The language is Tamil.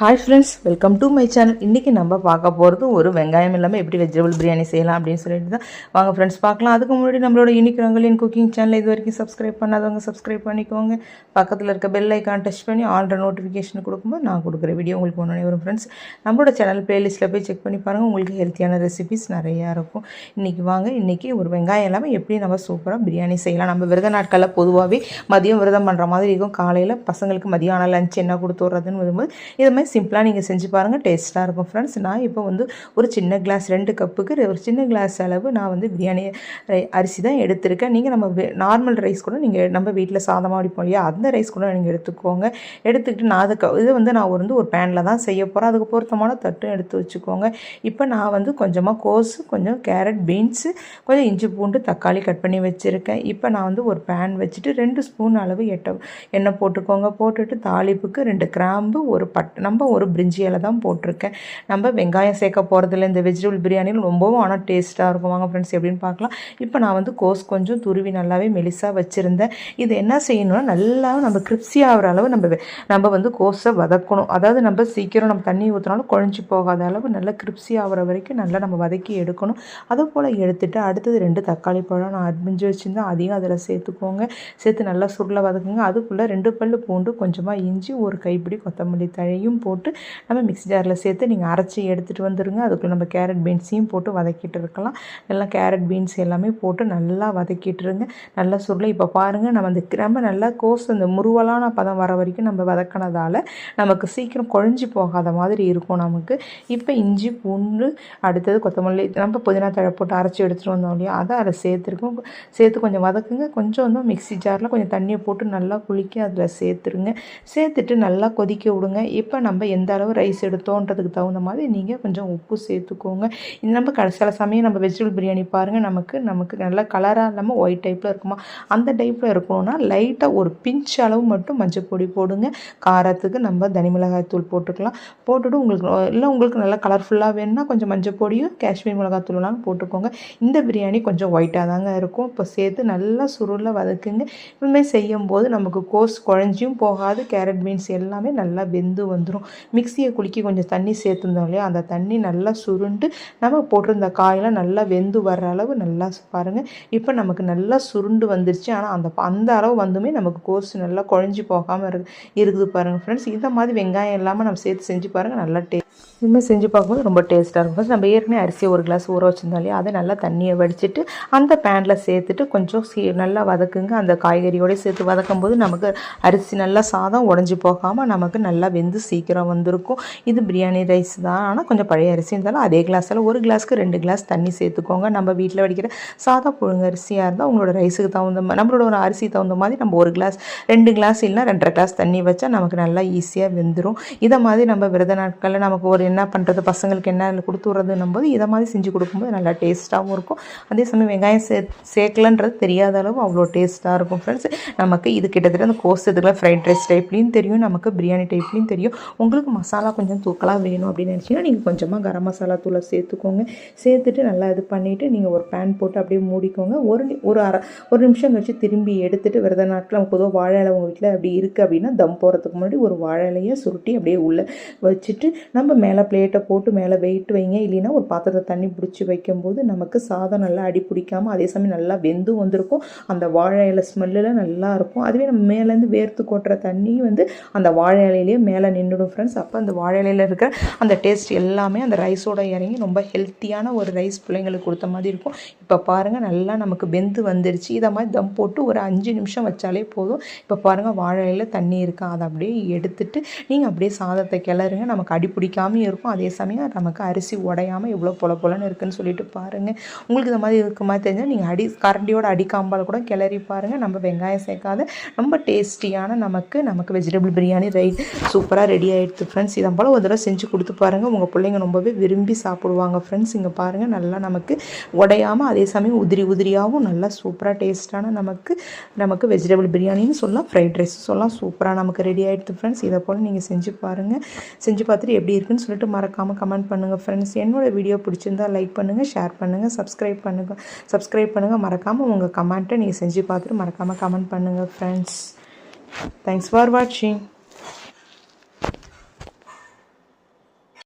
Hi friends welcome to my channel இன்றைக்கி நம்ம பார்க்க போகிறது ஒரு வெங்காயம் இல்லாமல் எப்படி வெஜிடபிள் பிரியாணி செய்யலாம் அப்படின்னு சொல்லிட்டு தான் வாங்க ஃப்ரெண்ட்ஸ் பார்க்கலாம். அதுக்கு முன்னாடி நம்மளோட யூனிக் ரங்கலின் குக்கிங் சேனல் இது வரைக்கும் சப்ஸ்கிரைப் பண்ணாதவங்க சப்ஸ்கிரைப் பண்ணிக்கோங்க. பக்கத்தில் இருக்க பெல் ஐக்கான் டச் பண்ணி ஆல்ரெடி நோட்டிஃபிகேஷன் கொடுக்கும்போது நான் கொடுக்குற வீடியோ உங்களுக்கு ஒன்று வரும் ஃப்ரெண்ட்ஸ் நம்மளோட சேனல் ப்ளேலிஸ்ட்டில் போய் செக் பண்ணி பாருங்கள் உங்களுக்கு ஹெல்த்தியான ரெசிபிஸ் நிறையா இருக்கும். இன்றைக்கி வாங்க இன்றைக்கி ஒரு வெங்காயம் இல்லாமல் எப்படி நம்ம சூப்பராக பிரியாணி செய்யலாம். நம்ம விரத நாட்களில் பொதுவாகவே மதியம் விரதம் பண்ணுற மாதிரி இருக்கும். காலையில் பசங்களுக்கு மதியானம் லஞ்ச் என்ன கொடுத்து வர்றதுன்னு வரும்போது இது மாதிரி சிம்பிளாக நீங்கள் செஞ்சு பாருங்கள் டேஸ்ட்டாக இருக்கும் ஃப்ரெண்ட்ஸ் நான் இப்போ வந்து ஒரு சின்ன கிளாஸ் ரெண்டு கப்புக்கு ஒரு சின்ன கிளாஸ் அளவு நான் வந்து பிரியாணி அரிசி தான் எடுத்திருக்கேன். நீங்கள் நம்ம நார்மல் ரைஸ் கூட நீங்கள் நம்ம வீட்டில் சாதமாக அடிப்போம் இல்லையா? அந்த ரைஸ் கூட நீங்கள் எடுத்துக்கோங்க. எடுத்துக்கிட்டு நான் அதுக்கு இது வந்து நான் வந்து ஒரு பேனில் தான் செய்ய போகிறேன் அதுக்கு பொருத்தமான தட்டும் எடுத்து வச்சுக்கோங்க. இப்போ நான் வந்து கொஞ்சமாக கோஸு கொஞ்சம் கேரட் பீன்ஸு கொஞ்சம் இஞ்சி பூண்டு தக்காளி கட் பண்ணி வச்சுருக்கேன். இப்போ நான் வந்து ஒரு பேன் வச்சுட்டு ரெண்டு ஸ்பூன் அளவு எட்ட எண்ணெய் போட்டுக்கோங்க. போட்டுட்டு தாளிப்புக்கு ரெண்டு கிராம்பு ஒரு பட் நம்ம ஒரு பிரிஞ்சி இலை தான் போட்டிருக்கேன். நம்ம வெங்காயம் சேர்க்க போகிறதில்ல இந்த வெஜிடபிள் பிரியாணியில் ரொம்பவும் ஆனால் டேஸ்ட்டாக இருக்கும். வாங்க ஃப்ரெண்ட்ஸ் எப்படின்னு பார்க்கலாம். இப்போ நான் வந்து கோஸ் கொஞ்சம் துருவி நல்லாவே மெலிசாக வச்சுருந்தேன். இது என்ன செய்யணும்னா நல்லா நம்ம கிரிப்ஸி ஆகிற அளவு நம்ம நம்ம வந்து கோஸை வதக்கணும். அதாவது நம்ம சீக்கிரம் நம்ம தண்ணி ஊற்றினாலும் குழஞ்சி போகாத அளவு நல்லா கிரிப்ஸி ஆகிற வரைக்கும் நல்லா நம்ம வதக்கி எடுக்கணும். அதை போல் எடுத்துகிட்டு அடுத்தது ரெண்டு தக்காளி பழம் நான் அரிஞ்சு வச்சுருந்தேன். அதையும் அதில் சேர்த்துக்கோங்க. சேர்த்து நல்லா சுருளை வதக்குங்க. அதுக்குள்ளே ரெண்டு பல் பூண்டு கொஞ்சமாக இஞ்சி ஒரு கைப்பிடி கொத்தமல்லி தழையும் போட்டு நம்ம மிக்ஸி ஜாரில் சேர்த்து நீங்கள் அரைச்சி எடுத்துகிட்டு வந்துடுங்க அதுக்குள்ளே நம்ம கேரட் பீன்ஸையும் போட்டு வதக்கிட்டு இருக்கலாம். எல்லாம் கேரட் பீன்ஸ் எல்லாமே போட்டு நல்லா வதக்கிட்டுருங்க. நல்லா சுருளை இப்போ பாருங்கள் நம்ம அந்த கிராம நல்லா கோஸ் அந்த முருவலான பதம் வர வரைக்கும் நம்ம வதக்கினதால நமக்கு சீக்கிரம் குழஞ்சி போகாத மாதிரி இருக்கும் நமக்கு. இப்போ இஞ்சி பூண்டு அடுத்தது கொத்தமல்லி நம்ம புதினா தழை போட்டு அரைச்சி எடுத்துகிட்டு வந்தோம் இல்லையா? அதை அதில் சேர்த்துருக்கோம். சேர்த்து கொஞ்சம் வதக்குங்க. கொஞ்சம் வந்து மிக்ஸி ஜாரில் கொஞ்சம் தண்ணியை போட்டு நல்லா குளிக்க அதில் சேர்த்துருங்க. சேர்த்துட்டு நல்லா கொதிக்க விடுங்க. இப்போ நம்ம எந்த அளவு ரைஸ் எடுத்தோன்றதுக்கு தகுந்த மாதிரி நீங்கள் கொஞ்சம் உப்பு சேர்த்துக்கோங்க. இது நம்ம சில சமயம் நம்ம வெஜிடபிள் பிரியாணி பாருங்கள் நமக்கு நமக்கு நல்லா கலராக இல்லாமல் ஒயிட் டைப்பில் இருக்குமா? அந்த டைப்பில் இருக்கணும்னா லைட்டாக ஒரு பிஞ்ச் அளவு மட்டும் மஞ்சள் பொடி போடுங்க. காரத்துக்கு நம்ம தனி மிளகாய் தூள் போட்டுக்கலாம். போட்டுட்டு உங்களுக்கு இல்லை உங்களுக்கு நல்லா கலர்ஃபுல்லாக வேணும்னா கொஞ்சம் மஞ்சள் பொடியும் காஷ்மீர் மிளகாய் தூள்லாம் போட்டுக்கோங்க. இந்த பிரியாணி கொஞ்சம் ஒயிட்டாக தாங்க இருக்கும். இப்போ சேர்த்து நல்லா சுருளில் வதக்குங்க. இதுமாதிரி செய்யும்போது நமக்கு கோஸ் குழஞ்சியும் போகாது. கேரட் பீன்ஸ் எல்லாமே நல்லா வெந்து வந்துடும் மிக்சியை குலுக்கி கொஞ்சம் தண்ணி சேர்த்துருந்தோம் இல்லையா? அந்த தண்ணி நல்லா சுருண்டு நம்ம போட்டிருந்த காயெல்லாம் நல்லா வெந்து வர்ற அளவு நல்லா பாருங்கள் இப்போ நமக்கு நல்லா சுருண்டு வந்துருச்சு. ஆனால் அந்த அந்த அளவு வந்துமே நமக்கு கோஸ் நல்லா குழஞ்சி போகாமல் இருக்கு இருக்குது பாருங்கள் ஃப்ரெண்ட்ஸ் இந்த மாதிரி வெங்காயம் இல்லாமல் நம்ம சேர்த்து செஞ்சு பாருங்கள் நல்லா டே இதுமாதிரி செஞ்சு பார்க்கும்போது ரொம்ப டேஸ்ட்டாக இருக்கும். ஃபஸ்ட் நம்ம ஏற்கனவே அரிசியை ஒரு கிளாஸ் ஊற வச்சிருந்தோம் இல்லையா அதை நல்லா தண்ணியை வடிச்சிட்டு அந்த பேனில் சேர்த்துட்டு கொஞ்சம் சீ நல்லா வதக்குங்க. அந்த காய்கறியோட சேர்த்து வதக்கும் போது நமக்கு அரிசி நல்லா சாதம் உடஞ்சி போகாமல் நமக்கு நல்லா வெந்து சீக்கிரம் வந்திருக்கும். இது பிரியாணி ரைஸ் தான். ஆனால் கொஞ்சம் பழைய அரிசி இருந்தாலும் அதே கிளாஸில் ஒரு கிளாஸ்க்கு ரெண்டு கிளாஸ் தண்ணி சேர்த்துக்கோங்க. நம்ம வீட்டில் வடிக்கிற சாதா புழுங்க அரிசியாக இருந்தால் உங்களோட ரைஸுக்கு தகுந்த மாதிரி நம்மளோட ஒரு அரிசி தகுந்த மாதிரி நம்ம ஒரு கிளாஸ் ரெண்டு கிளாஸ் இல்லைனா ரெண்டரை கிளாஸ் தண்ணி வச்சா நமக்கு நல்லா ஈஸியாக வெந்துடும் இதை மாதிரி நம்ம விரத நாட்களில் நமக்கு ஒரு என்ன பண்ணுறது பசங்களுக்கு என்ன கொடுத்து விட்றதுன்னும் போது இதை மாதிரி செஞ்சு கொடுக்கும்போது நல்லா டேஸ்ட்டாகவும் இருக்கும். அதே சமயம் வெங்காயம் சே சேர்க்கலன்றது தெரியாத அளவு அவ்வளோ டேஸ்ட்டாக இருக்கும் ஃப்ரெண்ட்ஸ் நமக்கு இது கிட்டத்தட்ட அந்த கோஸ் இதுக்குலாம் ஃப்ரைட் ரைஸ் டைப்லேயும் தெரியும் நமக்கு பிரியாணி டைப்லேயும் தெரியும். உங்களுக்கு மசாலா கொஞ்சம் தூக்கலாக வேணும் அப்படின்னு நினச்சிங்கன்னா நீங்கள் கொஞ்சமாக கரம் மசாலா தூளை சேர்த்துக்கோங்க. சேர்த்துட்டு நல்லா இது பண்ணிவிட்டு நீங்கள் ஒரு பேன் போட்டு அப்படியே மூடிக்கோங்க. ஒரு ஒரு அரை ஒரு நிமிஷம் கழிச்சு திரும்பி எடுத்துகிட்டு விரத நாட்டில் நம்ம பொதுவாக வாழை இலை உங்கள் வீட்டில் அப்படி இருக்குது அப்படின்னா தம் போகிறதுக்கு முன்னாடி ஒரு வாழை இலையை சுருட்டி அப்படியே உள்ளே வச்சுட்டு நம்ம மேலே பிளேட்டை போட்டு மேலே வெயிட் வைங்க. இல்லைன்னா ஒரு பாத்திரத்தை தண்ணி பிடிச்சி வைக்கும்போது நமக்கு சாதம் நல்லா அடி பிடிக்காம அதே சமயம் நல்லா வெந்தும் வந்திருக்கும். அந்த வாழை இலை ஸ்மெல்லில் நல்லா இருக்கும். அதுவே நம்ம மேலேருந்து வேர்த்து கொட்டுற தண்ணி வந்து அந்த வாழை இலையிலேயே மேலே நின்றுடும் ஃப்ரெண்ட்ஸ் அப்போ அந்த வாழை இலையில இருக்கிற அந்த டேஸ்ட் எல்லாமே அந்த ரைஸோட இறங்கி ரொம்ப ஹெல்த்தியான ஒரு ரைஸ் பிள்ளைங்களுக்கு கொடுத்த மாதிரி இருக்கும். இப்போ பாருங்கள் நல்லா நமக்கு வெந்து வந்துருச்சு. இதை மாதிரி தம் போட்டு ஒரு அஞ்சு நிமிஷம் வச்சாலே போதும். இப்போ பாருங்கள் வாழை இலையில் தண்ணி இருக்கா? அதை அப்படியே எடுத்துட்டு நீங்கள் அப்படியே சாதத்தை கிளறுங்க. நமக்கு அடி பிடிக்காமல் இருக்கும். அதே சமயம் நமக்கு அரிசி உடையாமல் எவ்வளோ பொல பொலன்னு இருக்குன்னு சொல்லிட்டு பாருங்கள் உங்களுக்கு இந்த மாதிரி இருக்குமா தெரிஞ்சால் நீங்கள் அடி கரண்டியோட அடிக்காம்பால் கூட கிளறி பாருங்கள் நம்ம வெங்காயம் சேர்க்காத ரொம்ப டேஸ்டியான நமக்கு நமக்கு வெஜிடபிள் பிரியாணி ரைட் சூப்பராக ரெடி ஆகிடுது ஃப்ரெண்ட்ஸ் இதை போல் ஒரு தடவை செஞ்சு கொடுத்து பாருங்கள் உங்கள் பிள்ளைங்க ரொம்பவே விரும்பி சாப்பிடுவாங்க ஃப்ரெண்ட்ஸ் இங்கே பாருங்கள் நல்லா நமக்கு உடையாமல் அதே சமயம் உதிரி உதிரியாகவும் நல்லா சூப்பராக டேஸ்ட்டான நமக்கு நமக்கு வெஜிடபிள் பிரியாணின்னு சொல்லலாம். ஃப்ரைட் ரைஸ் சொல்லலாம். சூப்பராக நமக்கு ரெடி ஆகிடுது ஃப்ரெண்ட்ஸ் இதை போல் நீங்கள் செஞ்சு பாருங்கள் செஞ்சு பார்த்துட்டு எப்படி இருக்குன்னு சொல்லிட்டு மறக்காமல் கமெண்ட் பண்ணுங்கள் ஃப்ரெண்ட்ஸ் என்னோட வீடியோ பிடிச்சிருந்தா லைக் பண்ணுங்கள் ஷேர் பண்ணுங்கள் சப்ஸ்கிரைப் பண்ணுங்கள் சப்ஸ்கிரைப் பண்ணுங்கள் மறக்காமல் உங்கள் கமெண்ட்டை நீங்கள் செஞ்சு பார்த்துட்டு மறக்காமல் கமெண்ட் பண்ணுங்கள் ஃப்ரெண்ட்ஸ் தேங்க்ஸ் ஃபார் வாட்சிங்